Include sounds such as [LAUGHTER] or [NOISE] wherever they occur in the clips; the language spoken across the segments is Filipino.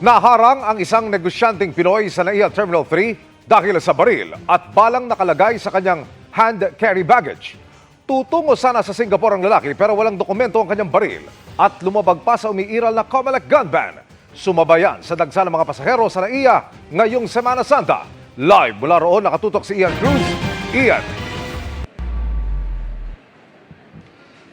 Naharang ang isang negosyanteng Pinoy sa NAIA Terminal 3 dahil sa baril at balang nakalagay sa kanyang hand carry baggage. Tutungo sana sa Singapore ang lalaki pero walang dokumento ang kanyang baril at lumabag pa sa umiiral na Comelec gun ban. Sumabayan sa dagsa ng mga pasahero sa NAIA ngayong Semana Santa. Live mula roon nakatutok si Ian Cruz. Ian,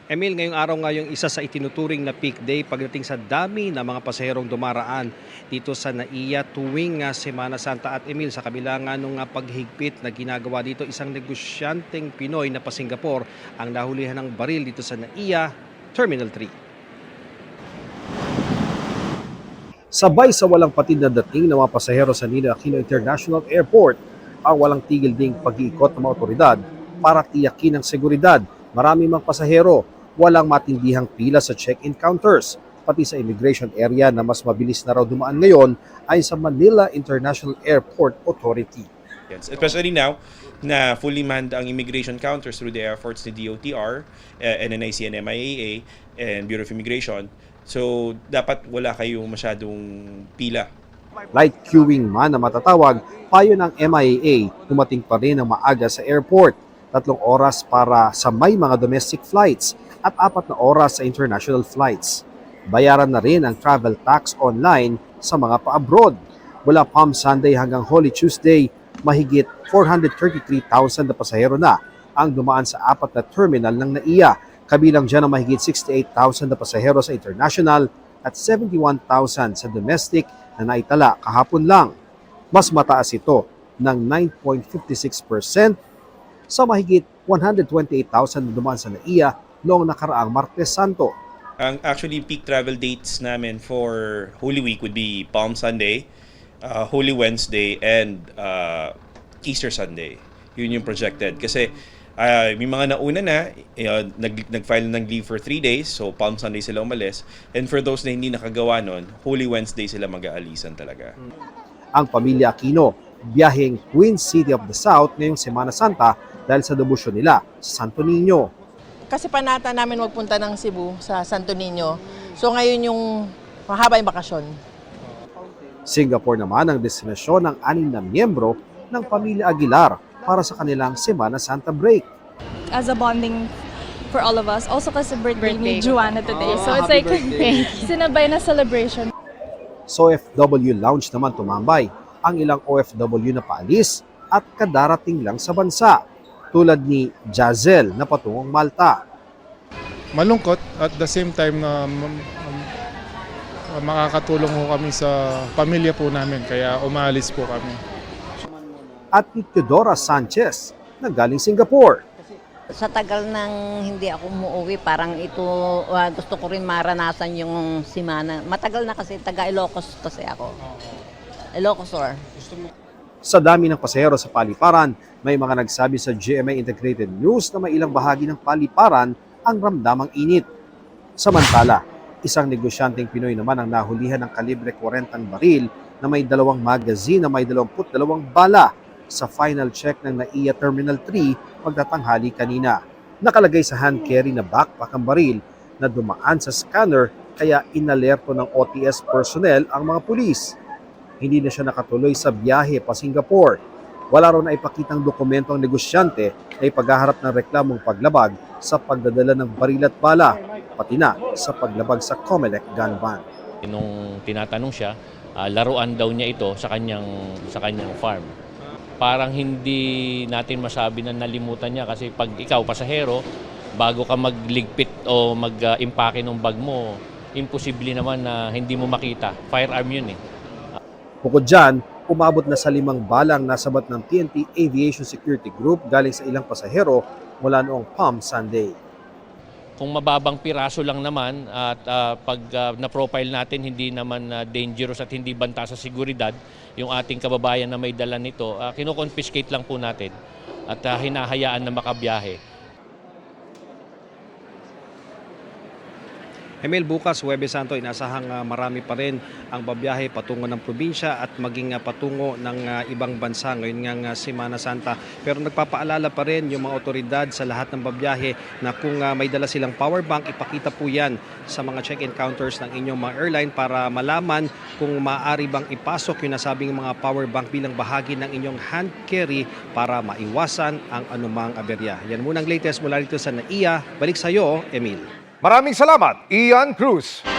Emil, ngayong araw nga yung isa sa itinuturing na peak day pagdating sa dami ng mga pasaherong dumaraan dito sa NAIA tuwing nga Semana Santa. At Emil, sa kabila nga nung nga paghigpit na ginagawa dito, isang negosyanteng Pinoy na pa Singapore ang nahulihan ng baril dito sa NAIA Terminal 3. Sabay sa walang patid na dating ng mga pasahero sa Nino Aquino International Airport ang walang tigil ding pag-iikot ng mga otoridad para tiyakin ang seguridad. Marami mang pasahero, walang matindihang pila sa check-in counters, pati sa immigration area na mas mabilis na raw dumaan ngayon ay sa Manila International Airport Authority. Yes, Especially now na fully manned ang immigration counters through the efforts ni DOTR, uh, NNIC and MIAA, and Bureau of Immigration. So, dapat wala kayong masyadong pila. Light queuing man na matatawag, payo ng MIAA, dumating pa rin ng maaga sa airport. Tatlong oras para sa may mga domestic flights at apat na oras sa international flights. Bayaran na rin ang travel tax online sa mga pa-abroad. Mula Palm Sunday hanggang Holy Tuesday, mahigit 433,000 na pasahero na ang dumaan sa apat na terminal ng NAIA. Kabilang dyan ang mahigit 68,000 na pasahero sa international at 71,000 sa domestic na naitala kahapon lang. Mas mataas ito ng 9.56% sa mahigit 128,000 na dumaan sa NAIA noong nakaraang Martes Santo. Ang actually peak travel dates namin for Holy Week would be Palm Sunday, uh, Holy Wednesday, and uh, Easter Sunday. Yun yung projected. Kasi uh, may mga nauna na, uh, nag, nag-file ng leave for 3 days, so Palm Sunday sila umalis. And for those na hindi nakagawa nun, Holy Wednesday sila mag-aalisan talaga. Ang pamilya Aquino, biyaheng Queen City of the South ngayong Semana Santa dahil sa debosyon nila sa Santo Niño. Kasi panata namin magpunta ng Cebu sa Santo Niño. So ngayon yung mahaba yung bakasyon. Singapore naman ang destinasyon ng anim na miyembro ng pamilya Aguilar para sa kanilang Semana Santa break. as a bonding for all of us. Also kasi birthday, Birthday ni ko. Joanna today. Oh, so it's like [LAUGHS] sinabay na celebration. Sa OFW Lounge naman tumambay ang ilang OFW na paalis at kadarating lang sa bansa tulad ni Jazel na patungong Malta. malungkot at the same time na makakatulong ho kami sa pamilya po namin kaya umalis po kami. At ni Teodora Sanchez na galing Singapore. Sa tagal nang hindi ako umuwi, parang ito, ah, gusto ko rin maranasan yung simana. Matagal na kasi, taga Ilocos kasi ako. Ilocos or. Sa dami ng pasahero sa paliparan, may mga nagsabi sa GMA Integrated News na may ilang bahagi ng paliparan ang ramdamang init. Samantala, isang negosyanteng Pinoy naman ang nahulihan ng kalibre 40 baril na may dalawang magazine na may 22 bala sa final check ng NAIA Terminal 3 pagtatanghali kanina. Nakalagay sa hand carry na backpack ang baril na dumaan sa scanner kaya inalerto ng OTS personnel ang mga pulis hindi na siya nakatuloy sa biyahe pa Singapore. Wala raw na ipakitang dokumento ang negosyante na ipaghaharap ng reklamong paglabag sa pagdadala ng baril at bala, pati na sa paglabag sa Comelec gun ban. Nung tinatanong siya, ah, laruan daw niya ito sa kanyang sa kanyang farm. Parang hindi natin masabi na nalimutan niya kasi pag ikaw pasahero, bago ka magligpit o mag-impake ng bag mo, imposible naman na hindi mo makita. Firearm yun eh. Bukod dyan, umabot na sa limang balang nasabat ng TNT Aviation Security Group galing sa ilang pasahero mula noong Palm Sunday. Kung mababang piraso lang naman at ah, pag ah, na-profile natin hindi naman ah, dangerous at hindi banta sa seguridad yung ating kababayan na may dala nito, uh, kinoconfiscate lang po natin at ah, hinahayaan na makabiyahe. Emil, bukas, Huwebes Santo, inasahang ah, marami pa rin ang babiyahe patungo ng probinsya at maging ah, patungo ng ah, ibang bansa ngayon nga nga Semana Santa. Pero nagpapaalala pa rin yung mga otoridad sa lahat ng babiyahe na kung ah, may dala silang power bank, ipakita po yan sa mga check-in counters ng inyong mga airline para malaman kung maaari bang ipasok yung nasabing mga power bank bilang bahagi ng inyong hand carry para maiwasan ang anumang aberya. Yan muna ang latest mula dito sa NAIA. Balik sa iyo, Emil. Maraming salamat, Ian Cruz.